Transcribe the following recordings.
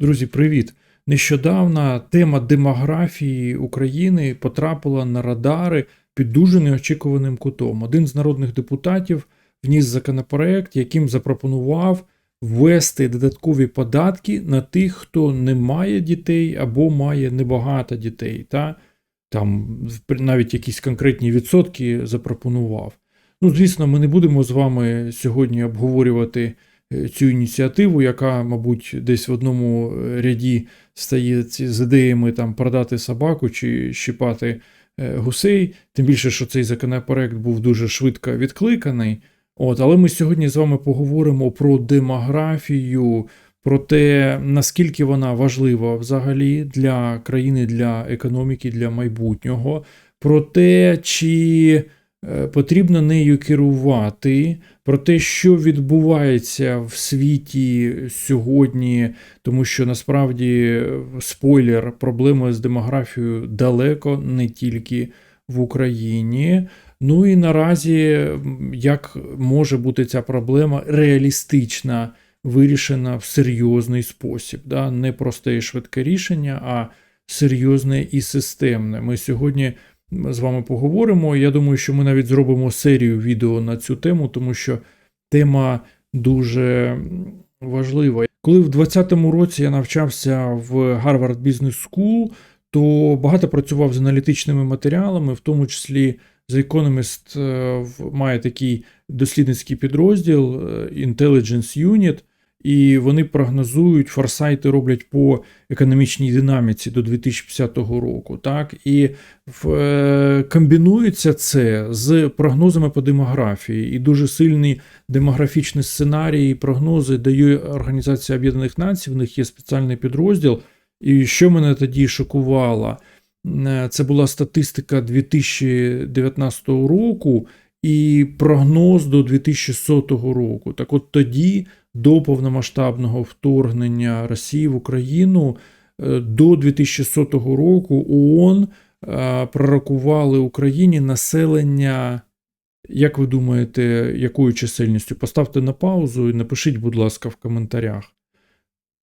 Друзі, привіт! Нещодавно тема демографії України потрапила на радари під дуже неочікуваним кутом. Один з народних депутатів вніс законопроект, яким запропонував ввести додаткові податки на тих, хто не має дітей або має небагато дітей. Та? Там навіть якісь конкретні відсотки запропонував. Ну, звісно, ми не будемо з вами сьогодні обговорювати цю ініціативу, яка, мабуть, десь в одному е, ряді стає з ідеями там продати собаку чи щипати е, гусей. Тим більше, що цей законопроект був дуже швидко відкликаний. От, але ми сьогодні з вами поговоримо про демографію, про те, наскільки вона важлива взагалі для країни, для економіки, для майбутнього, про те, чи е, потрібно нею керувати, про те, що відбувається в світі сьогодні, тому що насправді е, спойлер, проблеми з демографією далеко не тільки в Україні. Ну і наразі як може бути ця проблема реалістична, вирішена в серйозний спосіб, да? не просте і швидке рішення, а серйозне і системне. Ми сьогодні з вами поговоримо. Я думаю, що ми навіть зробимо серію відео на цю тему, тому що тема дуже важлива. Коли в 2020 році я навчався в Harvard Business School, то багато працював з аналітичними матеріалами, в тому числі The Economist е, має такий дослідницький підрозділ е, Intelligence Unit, і вони прогнозують, форсайти роблять по економічній динаміці до 2050 року. Так? І в, е, комбінується це з прогнозами по демографії, і дуже сильні демографічні сценарії і прогнози дає Організація Об'єднаних Націй, в них є спеціальний підрозділ. І що мене тоді шокувало, е, це була статистика 2019 року і прогноз до 2100 року. Так от тоді, до повномасштабного вторгнення Росії в Україну, е, до 2100 року ООН е, прорахували Україні населення. Як ви думаєте, якою чисельністю? Поставте на паузу і напишіть, будь ласка, в коментарях.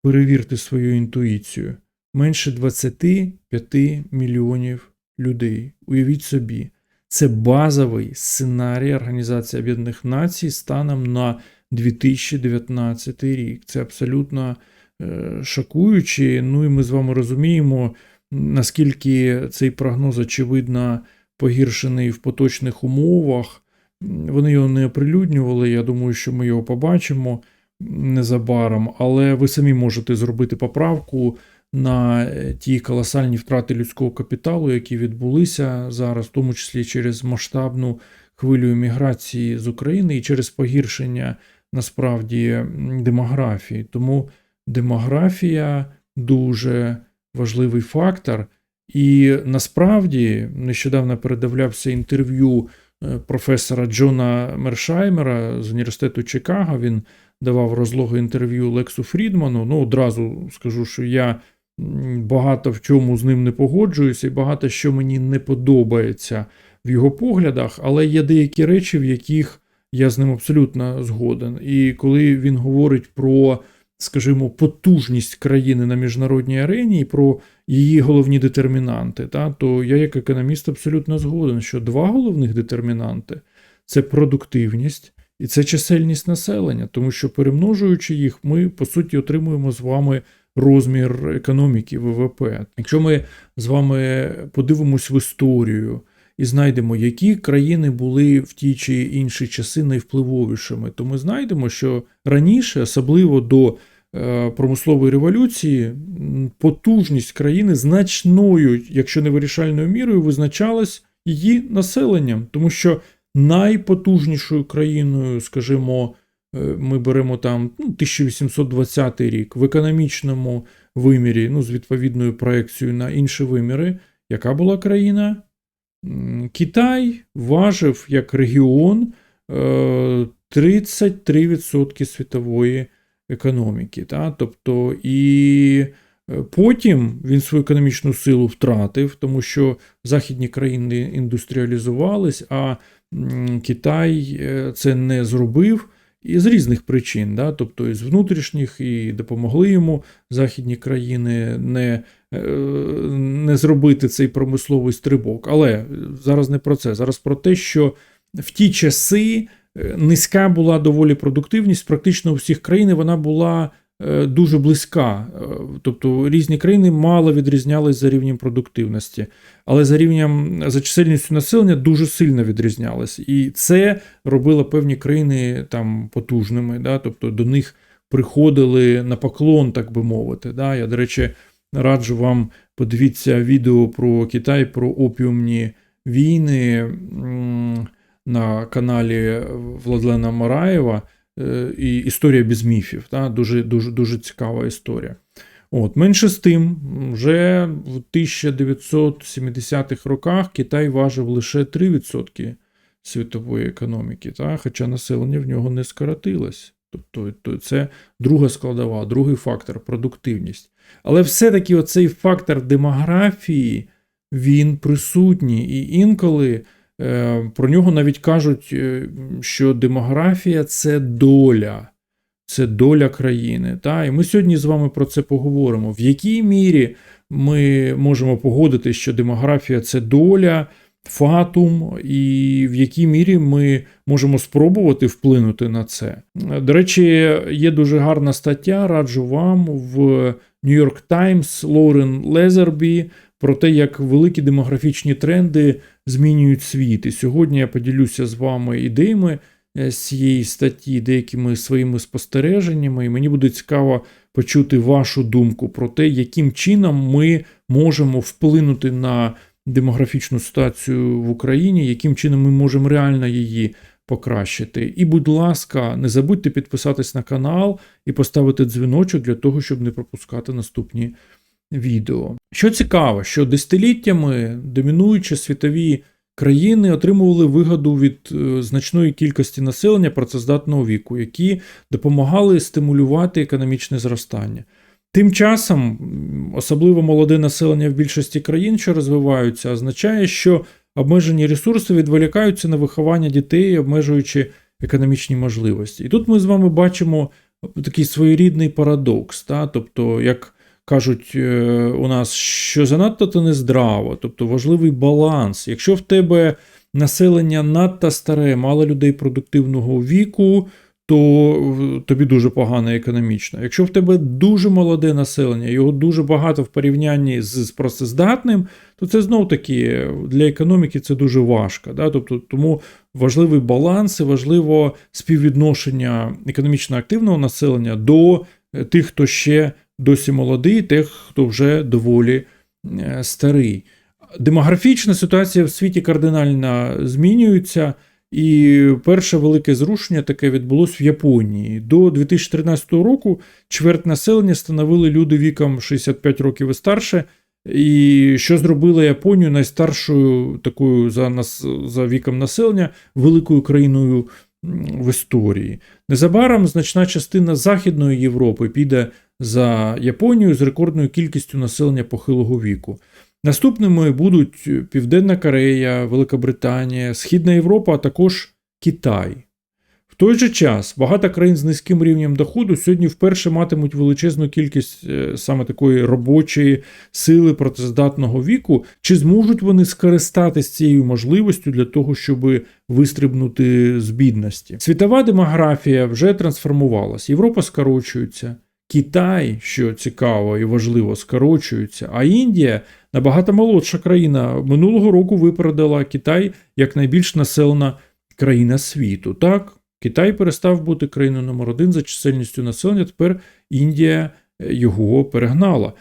Перевірте свою інтуїцію. Менше 25 мільйонів людей. Уявіть собі, це базовий сценарій Організації Об'єднаних Націй станом на 2019 рік. Це абсолютно е, шокуюче. Ну і ми з вами розуміємо, наскільки цей прогноз, очевидно, погіршений в поточних умовах. Вони його не оприлюднювали. Я думаю, що ми його побачимо незабаром, але ви самі можете зробити поправку на е, ті колосальні втрати людського капіталу, які відбулися зараз, в тому числі через масштабну хвилю еміграції з України і через погіршення насправді демографії. Тому демографія дуже важливий фактор. І насправді нещодавно передивлявся інтерв'ю е, професора Джона Мершаймера з університету Чикаго. Він давав розлоге інтерв'ю Лексу Фрідману. Ну, одразу скажу, що я багато в чому з ним не погоджуюся, і багато що мені не подобається в його поглядах, але є деякі речі, в яких я з ним абсолютно згоден. І коли він говорить про, скажімо, потужність країни на міжнародній арені і про її головні детермінанти, та, то я, як економіст, абсолютно згоден, що два головних детермінанти це продуктивність і це чисельність населення, тому що перемножуючи їх, ми по суті отримуємо з вами розмір економіки ВВП. Якщо ми з вами подивимось в історію і знайдемо, які країни були в ті чи інші часи найвпливовішими, то ми знайдемо, що раніше, особливо до е, промислової революції, потужність країни значною, якщо не вирішальною мірою, визначалась її населенням, тому що найпотужнішою країною, скажімо, е, ми беремо там ну, 1820 рік в економічному вимірі, ну, з відповідною проекцією на інші виміри, яка була країна? Китай важив як регіон е, 33% світової економіки. Та? Тобто, і е, потім він свою економічну силу втратив, тому що західні країни індустріалізувались, а Китай е, це не зробив. І з різних причин, да? тобто із внутрішніх, і допомогли йому західні країни не, е, не зробити цей промисловий стрибок. Але зараз не про це. Зараз про те, що в ті часи е, низька була доволі продуктивність, практично у всіх країн вона була. Е, Дуже близька, Е, тобто різні країни мало відрізнялись за рівнем продуктивності, але за рівнем за чисельністю населення дуже сильно відрізнялись. І це робило певні країни там потужними. Да? Тобто до них приходили на поклон, так би мовити. Да? Я, до речі, раджу вам подивіться відео про Китай, про опіумні війни на каналі Владлена Мараєва. Е, І історія без міфів. Да? Дуже, дуже, дуже цікава історія. От, менше з тим, вже в 1970-х роках Китай важив лише 3% світової економіки, та? хоча населення в нього не скоротилось. Тобто то це друга складова, другий фактор продуктивність. Але все-таки оцей фактор демографії він присутній, і інколи про нього навіть кажуть, е, що демографія це доля. Це доля країни. Та? І ми сьогодні з вами про це поговоримо. В якій мірі ми можемо погодити, що демографія це доля, фатум, і в якій мірі ми можемо спробувати вплинути на це. До речі, є дуже гарна стаття, раджу вам в New York Times Лорен Лезербі про те, як великі демографічні тренди змінюють світ. І сьогодні я поділюся з вами ідеями е, з цієї статті, деякими своїми спостереженнями, і мені буде цікаво почути вашу думку про те, яким чином ми можемо вплинути на демографічну ситуацію в Україні, яким чином ми можемо реально її покращити. І, будь ласка, не забудьте підписатись на канал і поставити дзвіночок для того, щоб не пропускати наступні відео. Що цікаво, що десятиліттями домінуючі світові країни отримували вигоду від е, значної кількості населення працездатного віку, які допомагали стимулювати економічне зростання. Тим часом, особливо молоде населення в більшості країн, що розвиваються, означає, що обмежені ресурси відволікаються на виховання дітей, обмежуючи економічні можливості. І тут ми з вами бачимо такий своєрідний парадокс. Та? Тобто, як кажуть е, у нас, що занадто то нездраво, тобто важливий баланс. Якщо в тебе населення надто старе, мало людей продуктивного віку, то тобі дуже погано економічно. Якщо в тебе дуже молоде населення, його дуже багато в порівнянні з, з працездатним, то це знов таки для економіки це дуже важко. Да? Тобто, тому важливий баланс і важливо співвідношення економічно активного населення до е, тих, хто ще досі молодий, тих, хто вже доволі е, старий. Демографічна ситуація в світі кардинально змінюється. І перше велике зрушення таке відбулося в Японії. До 2013 року чверть населення становили люди віком 65 років і старше. І що зробило Японію найстаршою такою за нас за віком населення великою країною в історії. Незабаром значна частина Західної Європи піде за Японією з рекордною кількістю населення похилого віку. Наступними будуть Південна Корея, Велика Британія, Східна Європа, а також Китай. В той же час багато країн з низьким рівнем доходу сьогодні вперше матимуть величезну кількість е, саме такої робочої сили працездатного віку. Чи зможуть вони скористатись цією можливістю для того, щоб вистрибнути з бідності? Світова демографія вже трансформувалась. Європа скорочується, Китай, що цікаво і важливо, скорочується, а Індія набагато молодша країна минулого року випередила Китай як найбільш населена країна світу. Так, Китай перестав бути країною номер один за чисельністю населення. Тепер Індія е, його перегнала.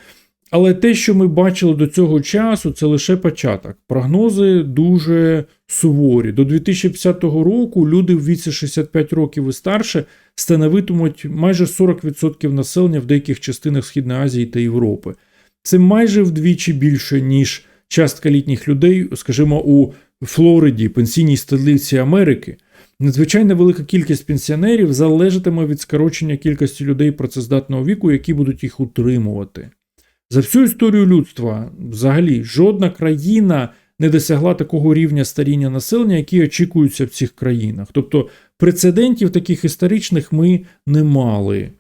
Але те, що ми бачили до цього часу, це лише початок. Прогнози дуже суворі. До 2050 року люди в віці 65 років і старше становитимуть майже 40% населення в деяких частинах Східної Азії та Європи. Це майже вдвічі більше, ніж частка літніх людей, скажімо, у Флориді, пенсійній столиці Америки. Надзвичайно велика кількість пенсіонерів залежатиме від скорочення кількості людей працездатного віку, які будуть їх утримувати. За всю історію людства, взагалі, жодна країна не досягла такого рівня старіння населення, який очікується в цих країнах. Тобто прецедентів таких історичних ми не мали.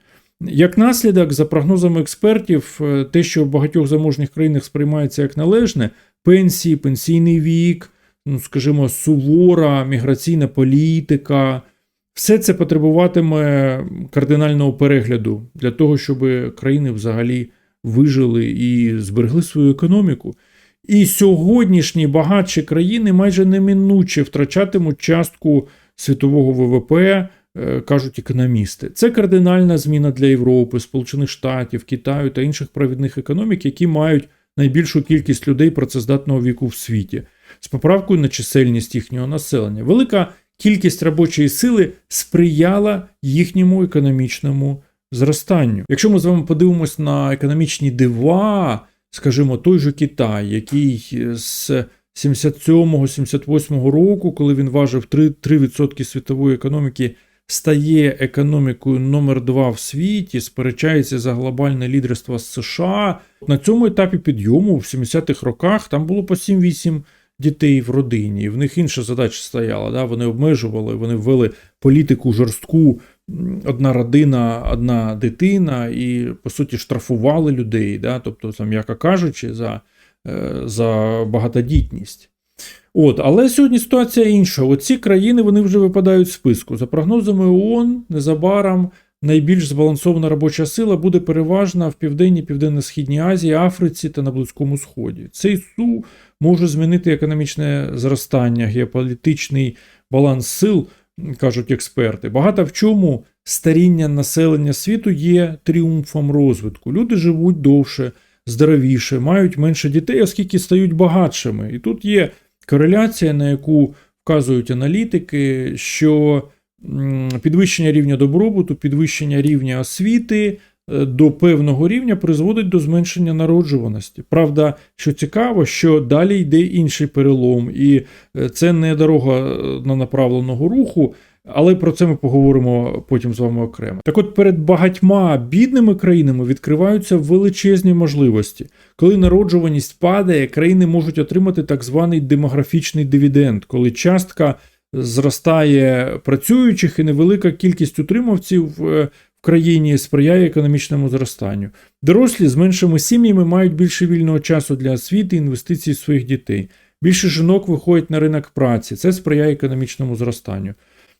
Як наслідок, за прогнозами експертів, е, те, що в багатьох заможних країнах сприймається як належне, пенсії, пенсійний вік, ну скажімо, сувора міграційна політика, все це потребуватиме кардинального перегляду для того, щоб країни взагалі вижили і зберегли свою економіку. І сьогоднішні багатші країни майже неминуче втрачатимуть частку світового ВВП, е, кажуть економісти. Це кардинальна зміна для Європи, Сполучених Штатів, Китаю та інших провідних економік, які мають найбільшу кількість людей працездатного віку в світі, з поправкою на чисельність їхнього населення. Велика кількість робочої сили сприяла їхньому економічному зростанню. Якщо ми з вами подивимось на економічні дива, скажімо, той же Китай, який з 77-78 року, коли він важив 3%, 3% світової економіки, стає економікою номер 2 в світі, сперечається за глобальне лідерство з США. На цьому етапі підйому в 70-х роках там було по 7-8 дітей в родині. В них інша задача стояла. Да? Вони обмежували, вони ввели політику жорстку. Одна родина, одна дитина, і по суті штрафували людей, да? тобто, там, м'яко кажучи, за е, за багатодітність. От, Але сьогодні ситуація інша. Оці країни вони вже випадають з списку. За прогнозами ООН, незабаром найбільш збалансована робоча сила буде переважна в Південній, Південно-Східній Азії, Африці та на Близькому Сході. Цей су може змінити економічне зростання, геополітичний баланс сил, кажуть експерти. Багато в чому старіння населення світу є тріумфом розвитку. Люди живуть довше, здоровіше, мають менше дітей, оскільки стають багатшими. І тут є кореляція, на яку вказують аналітики, що підвищення рівня добробуту, підвищення рівня освіти до певного рівня призводить до зменшення народжуваності. Правда, що цікаво, що далі йде інший перелом, і е, це не дорога е, на направленого руху. Але про це ми поговоримо потім з вами окремо. Так от перед багатьма бідними країнами відкриваються величезні можливості. Коли народжуваність падає, країни можуть отримати так званий демографічний дивіденд, коли частка зростає працюючих і невелика кількість утримавців країні сприяє економічному зростанню. Дорослі з меншими сім'ями мають більше вільного часу для освіти і інвестицій своїх дітей. Більше жінок виходять на ринок праці, це сприяє економічному зростанню.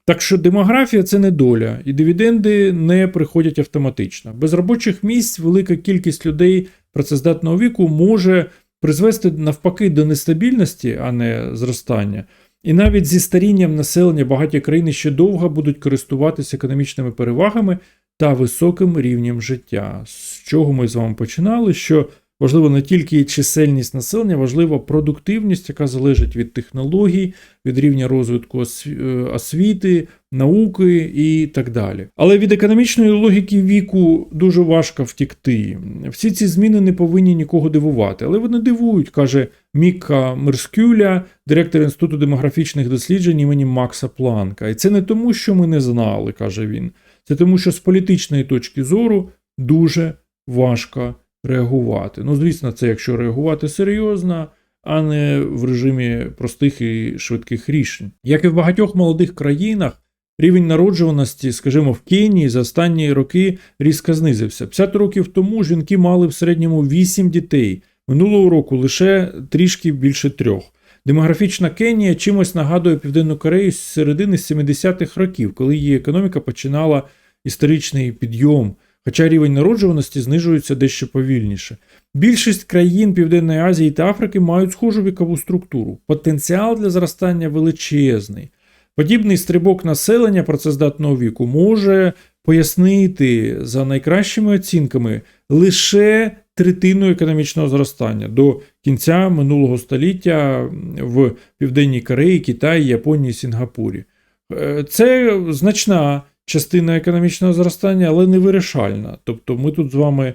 Так що демографія це не доля, і дивіденди не приходять автоматично. Без робочих місць велика кількість людей працездатного віку може призвести навпаки до нестабільності, а не зростання. І навіть зі старінням населення багаті країни ще довго будуть користуватися економічними перевагами та високим рівнем життя. З чого ми з вами починали? Що важливо не тільки чисельність населення, важлива продуктивність, яка залежить від технологій, від рівня розвитку е, освіти, науки і так далі. Але від економічної логіки віку дуже важко втікти. Всі ці зміни не повинні нікого дивувати, але вони дивують, каже Міка Мерскюля, директор Інституту демографічних досліджень імені Макса Планка. І це не тому, що ми не знали, каже він. Це тому, що з політичної точки зору дуже важко реагувати. Ну, звісно, це якщо реагувати серйозно, а не в режимі простих і швидких рішень. Як і в багатьох молодих країнах, рівень народжуваності, скажімо, в Кенії за останні роки різко знизився. 50 років тому жінки мали в середньому 8 дітей, минулого року лише трішки більше трьох. Демографічна Кенія чимось нагадує Південну Корею з середини 70-х років, коли її економіка починала історичний підйом хоча рівень народжуваності знижується дещо повільніше. Більшість країн Південної Азії та Африки мають схожу вікову структуру. Потенціал для зростання величезний. Подібний стрибок населення працездатного віку може пояснити за найкращими оцінками лише третину економічного зростання до кінця минулого століття в Південній Кореї, Китаї, Японії, Сінгапурі. Е, це значна частина економічного зростання, але не вирішальна. Тобто ми тут з вами е,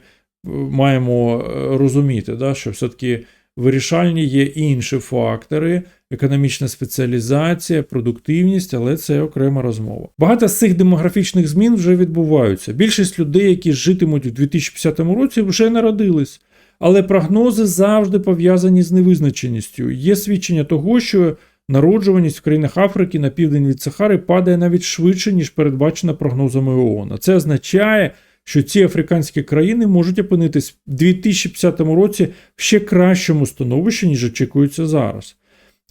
маємо е, розуміти, да, що все-таки вирішальні є інші фактори, економічна спеціалізація, продуктивність, але це окрема розмова. Багато з цих демографічних змін вже відбуваються. Більшість людей, які житимуть у 2050 році, вже народились. Але прогнози завжди пов'язані з невизначеністю. Є свідчення того, що народжуваність в країнах Африки на південь від Сахари падає навіть швидше, ніж передбачено прогнозами ООН. Це означає, що ці африканські країни можуть опинитись в 2050 році в ще кращому становищі, ніж очікується зараз.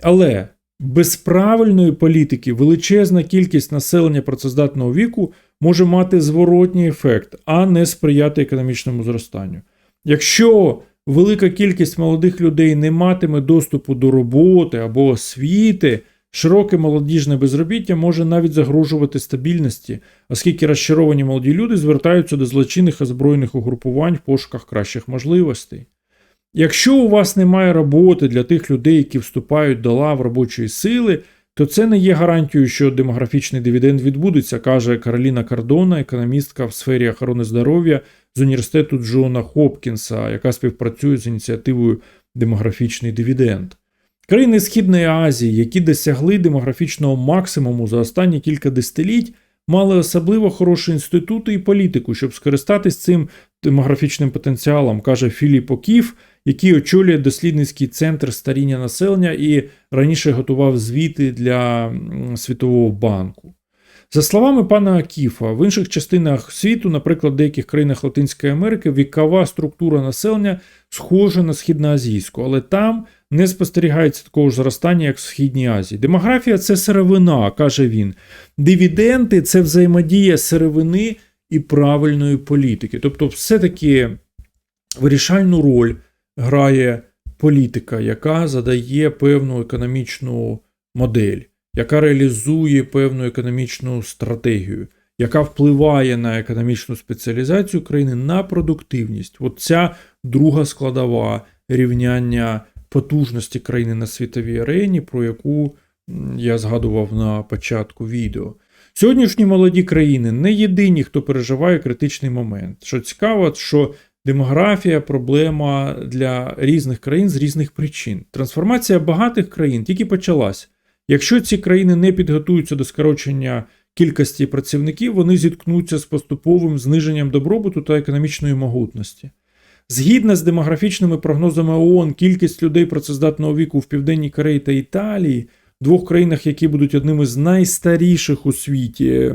Але без правильної політики величезна кількість населення працездатного віку може мати зворотній ефект, а не сприяти економічному зростанню. Якщо велика кількість молодих людей не матиме доступу до роботи або освіти, широке молодіжне безробіття може навіть загрожувати стабільності, оскільки розчаровані молоді люди звертаються до злочинних озброєних угрупувань в пошуках кращих можливостей. Якщо у вас немає роботи для тих людей, які вступають до лав робочої сили, то це не є гарантією, що демографічний дивіденд відбудеться, каже Кароліна Кардона, економістка в сфері охорони здоров'я з університету Джона Хопкінса, яка співпрацює з ініціативою Демографічний дивіденд. Країни Східної Азії, які досягли демографічного максимуму за останні кілька десятиліть, мали особливо хороші інститути і політику, щоб скористатись цим демографічним потенціалом, каже Філіп Окіф, який очолює дослідницький центр старіння населення і раніше готував звіти для Світового банку. За словами пана Акіфа, в інших частинах світу, наприклад, в деяких країнах Латинської Америки, вікова структура населення схожа на східноазійську, але там не спостерігається такого ж зростання, як в Східній Азії. Демографія це сировина, каже він. Дивіденти це взаємодія сировини і правильної політики. Тобто, все-таки вирішальну роль грає політика, яка задає певну економічну модель, яка реалізує певну економічну стратегію, яка впливає на економічну спеціалізацію країни на продуктивність. От ця друга складова рівняння потужності країни на світовій арені, про яку я згадував на початку відео. Сьогоднішні молоді країни не єдині, хто переживає критичний момент. Що цікаво, що демографія проблема для різних країн з різних причин. Трансформація багатих країн тільки почалась. Якщо ці країни не підготуються до скорочення кількості працівників, вони зіткнуться з поступовим зниженням добробуту та економічної могутності. Згідно з демографічними прогнозами ООН, кількість людей працездатного віку в Південній Кореї та Італії, двох країнах, які будуть одними з найстаріших у світі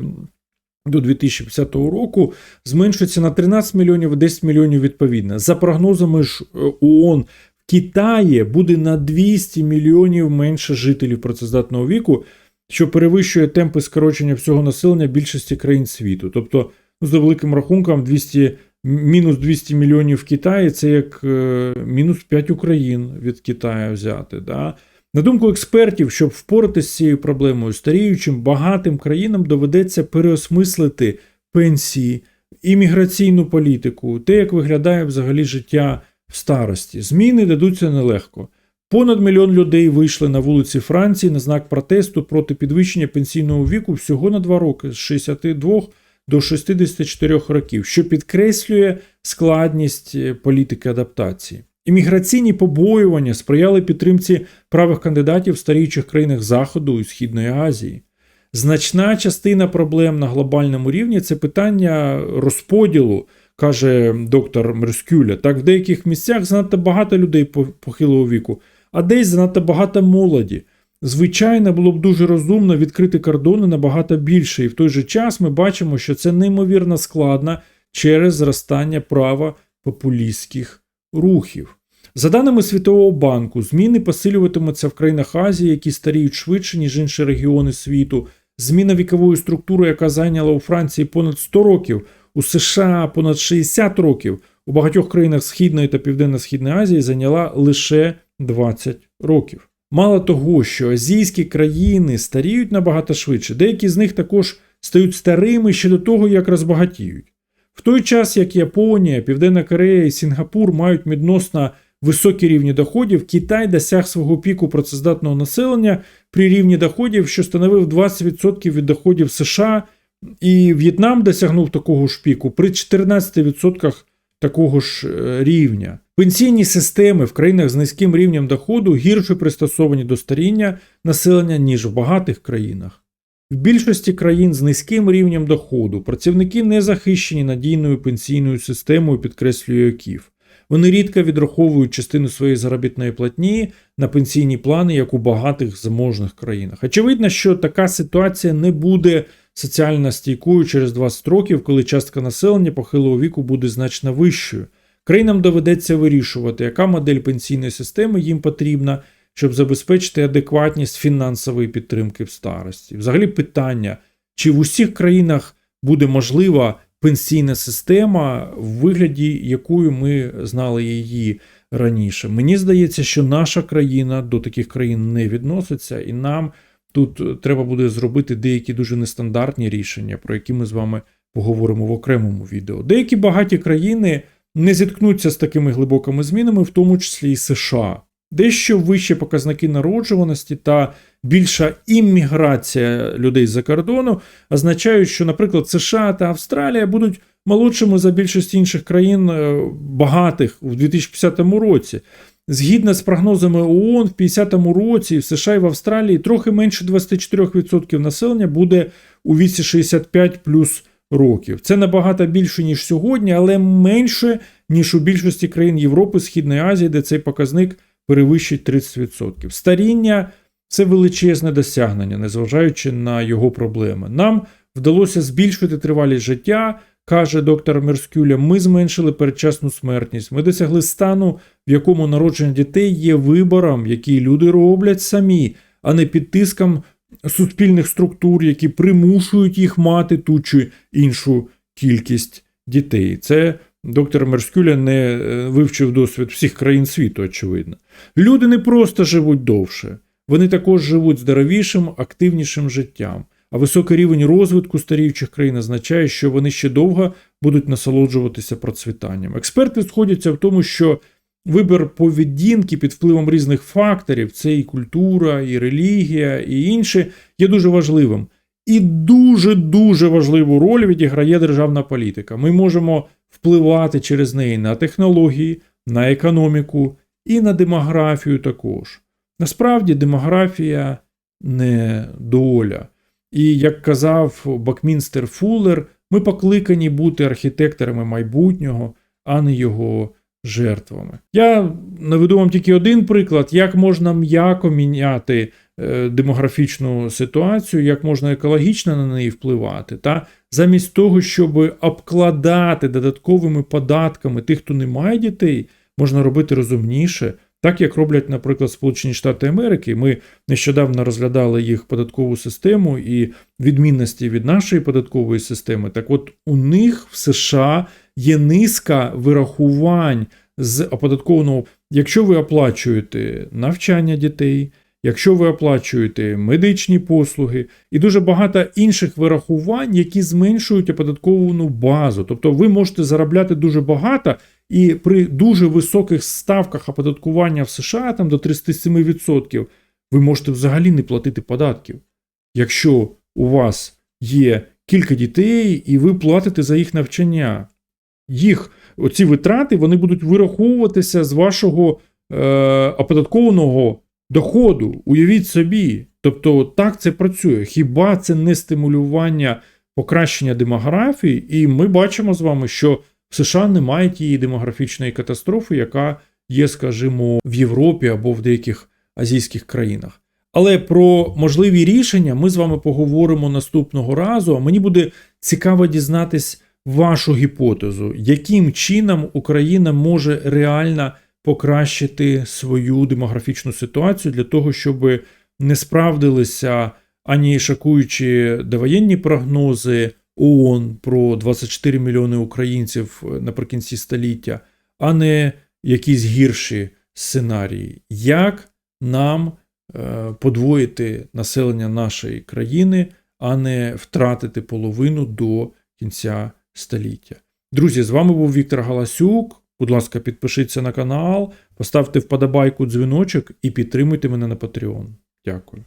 до 2050 року, зменшується на 13 мільйонів і 10 мільйонів відповідно. За прогнозами ж е, ООН, Китаї буде на 200 мільйонів менше жителів працездатного віку, що перевищує темпи скорочення всього населення більшості країн світу. Тобто, ну, за великим рахунком, 200, мінус 200 мільйонів в Китаї це як е, мінус 5 Україн від Китаю взяти. Да? На думку експертів, щоб впоратися з цією проблемою, старіючим багатим країнам доведеться переосмислити пенсії, імміграційну політику, те, як виглядає взагалі життя в старості. Зміни дадуться нелегко. Понад мільйон людей вийшли на вулиці Франції на знак протесту проти підвищення пенсійного віку всього на 2 роки з 62 до 64 років, що підкреслює складність е, політики адаптації. Імміграційні побоювання сприяли підтримці правих кандидатів в старіючих країнах Заходу і Східної Азії. Значна частина проблем на глобальному рівні це питання розподілу, каже доктор Мерскюля. Так, в деяких місцях занадто багато людей по- похилого віку, а десь занадто багато молоді. Звичайно, було б дуже розумно відкрити кордони набагато більше, і в той же час ми бачимо, що це неймовірно складно через зростання права популістських рухів. За даними Світового банку, зміни посилюватимуться в країнах Азії, які старіють швидше, ніж інші регіони світу. Зміна вікової структури, яка зайняла у Франції понад 100 років, у США понад 60 років, у багатьох країнах Східної та Південно-Східної Азії зайняла лише 20 років. Мало того, що азійські країни старіють набагато швидше, деякі з них також стають старими ще до того, як розбагатіють. В той час, як Японія, Південна Корея і Сінгапур мають відносно високі рівні доходів, Китай досяг свого піку працездатного населення при рівні доходів, що становив 20% від доходів США, і В'єтнам досягнув такого ж піку при 14% такого ж е, рівня. Пенсійні системи в країнах з низьким рівнем доходу гірше пристосовані до старіння населення, ніж в багатих країнах. В більшості країн з низьким рівнем доходу працівники не захищені надійною пенсійною системою, підкреслює Ків. Вони рідко відраховують частину своєї заробітної платні на пенсійні плани, як у багатих заможних країнах. Очевидно, що така ситуація не буде соціально стійкою через 20 років, коли частка населення похилого віку буде значно вищою. Країнам доведеться вирішувати, яка модель пенсійної системи їм потрібна, щоб забезпечити адекватність фінансової підтримки в старості. Взагалі, питання, чи в усіх країнах буде можлива пенсійна система в вигляді, якою ми знали її раніше. Мені здається, що наша країна до таких країн не відноситься, і нам тут треба буде зробити деякі дуже нестандартні рішення, про які ми з вами поговоримо в окремому відео. Деякі багаті країни не зіткнуться з такими глибокими змінами, в тому числі і США. Дещо вищі показники народжуваності та більша імміграція людей з-за кордону означають, що, наприклад, США та Австралія будуть молодшими за більшість інших країн е, багатих у 2050 році. Згідно з прогнозами ООН, в 50-му році в США і в Австралії трохи менше 24% населення буде у віці 65 плюс років. Це набагато більше, ніж сьогодні, але менше, ніж у більшості країн Європи, Східної Азії, де цей показник перевищить 30%. Старіння це величезне досягнення, незважаючи на його проблеми. Нам вдалося збільшити тривалість життя, каже доктор Мерскюля. Ми зменшили передчасну смертність. Ми досягли стану, в якому народження дітей є вибором, який люди роблять самі, а не під тиском суспільних структур, які примушують їх мати ту чи іншу кількість дітей. Це доктор Мерскюля не е, вивчив досвід всіх країн світу, очевидно. Люди не просто живуть довше, вони також живуть здоровішим, активнішим життям. А високий рівень розвитку старіючих країн означає, що вони ще довго будуть насолоджуватися процвітанням. Експерти сходяться в тому, що вибір поведінки під впливом різних факторів це і культура, і релігія, і інше, є дуже важливим. І дуже-дуже важливу роль відіграє державна політика. Ми можемо впливати через неї на технології, на економіку і на демографію також. Насправді, демографія не доля. І як казав Бакмінстер Фуллер, ми покликані бути архітекторами майбутнього, а не його жертвами. Я наведу вам тільки один приклад, як можна м'яко міняти е, демографічну ситуацію, як можна екологічно на неї впливати. Та Замість того, щоб обкладати додатковими податками тих, хто не має дітей, можна робити розумніше. Так як роблять, наприклад, Сполучені Штати Америки, ми нещодавно розглядали їх податкову систему і відмінності від нашої податкової системи. Так от у них в США є низка вирахувань з оподаткованого, якщо ви оплачуєте навчання дітей, якщо ви оплачуєте медичні послуги і дуже багато інших вирахувань, які зменшують оподатковану базу. Тобто ви можете заробляти дуже багато. І при дуже високих ставках оподаткування в США там до 37%, ви можете взагалі не платити податків. Якщо у вас є кілька дітей, і ви платите за їх навчання, їх оці витрати вони будуть вираховуватися з вашого е, оподаткованого доходу. Уявіть собі. Тобто так це працює. Хіба це не стимулювання покращення демографії? І ми бачимо з вами, що США немає тієї демографічної катастрофи, яка є, скажімо, в Європі або в деяких азійських країнах. Але про можливі рішення ми з вами поговоримо наступного разу. А мені буде цікаво дізнатись вашу гіпотезу, яким чином Україна може реально покращити свою демографічну ситуацію для того, щоб не справдилися ані шокуючі довоєнні прогнози. ООН про 24 мільйони українців наприкінці століття, а не якісь гірші сценарії. Як нам е, подвоїти населення нашої країни, а не втратити половину до кінця століття? Друзі, з вами був Віктор Галасюк. Будь ласка, підпишіться на канал, поставте вподобайку дзвіночок і підтримуйте мене на Patreon. Дякую.